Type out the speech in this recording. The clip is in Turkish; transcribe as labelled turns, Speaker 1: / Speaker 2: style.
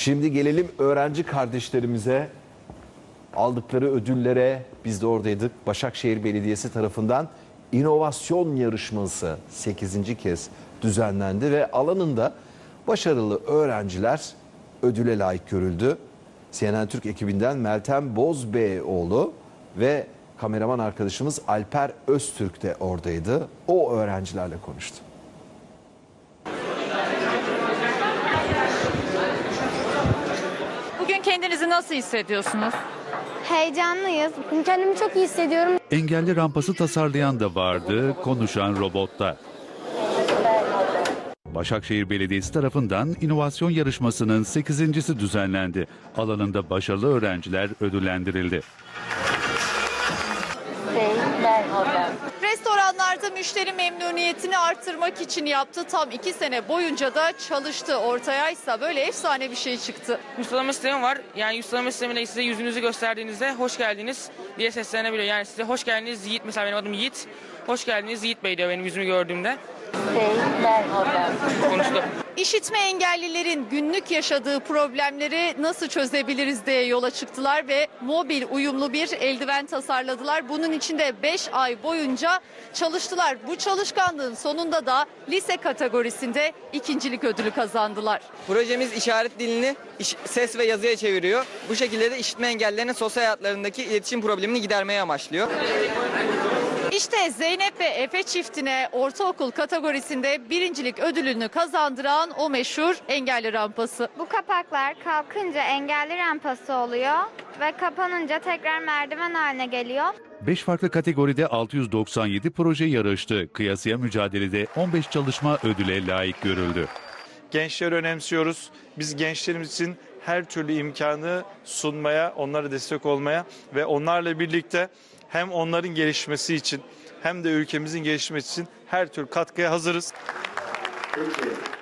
Speaker 1: Şimdi gelelim öğrenci kardeşlerimize aldıkları ödüllere biz de oradaydık. Başakşehir Belediyesi tarafından inovasyon yarışması 8. kez düzenlendi ve alanında başarılı öğrenciler ödüle layık görüldü. CNN Türk ekibinden Meltem Bozbeyoğlu ve kameraman arkadaşımız Alper Öztürk de oradaydı. O öğrencilerle konuştu.
Speaker 2: Kendinizi nasıl hissediyorsunuz?
Speaker 3: Heyecanlıyız. Kendimi çok iyi hissediyorum.
Speaker 4: Engelli rampası tasarlayan da vardı, konuşan robotta. Başakşehir Belediyesi tarafından inovasyon yarışmasının 8.si düzenlendi. Alanında başarılı öğrenciler ödüllendirildi.
Speaker 2: Restoranlarda müşteri memnuniyetini arttırmak için yaptı. Tam iki sene boyunca da çalıştı. Ortaya ise böyle efsane bir şey çıktı.
Speaker 5: Yüzlama sistemi var. Yani yüzlama sistemiyle size yüzünüzü gösterdiğinizde hoş geldiniz diye seslenebiliyor. Yani size hoş geldiniz Yiğit. Mesela benim adım Yiğit. Hoş geldiniz Yiğit Bey diyor benim yüzümü gördüğümde. Konuştu.
Speaker 2: İşitme engellilerin günlük yaşadığı problemleri nasıl çözebiliriz diye yola çıktılar ve mobil uyumlu bir eldiven tasarladılar. Bunun için de 5 ay boyunca çalıştılar. Bu çalışkanlığın sonunda da lise kategorisinde ikincilik ödülü kazandılar.
Speaker 6: Projemiz işaret dilini ses ve yazıya çeviriyor. Bu şekilde de işitme engellilerinin sosyal hayatlarındaki iletişim problemini gidermeye amaçlıyor.
Speaker 2: İşte Zeynep ve Efe çiftine ortaokul kategorisinde birincilik ödülünü kazandıran o meşhur engelli rampası.
Speaker 3: Bu kapaklar kalkınca engelli rampası oluyor ve kapanınca tekrar merdiven haline geliyor.
Speaker 4: 5 farklı kategoride 697 proje yarıştı. Kıyasıya mücadelede 15 çalışma ödüle layık görüldü.
Speaker 7: Gençleri önemsiyoruz. Biz gençlerimiz için her türlü imkanı sunmaya, onlara destek olmaya ve onlarla birlikte hem onların gelişmesi için hem de ülkemizin gelişmesi için her türlü katkıya hazırız.
Speaker 8: Peki.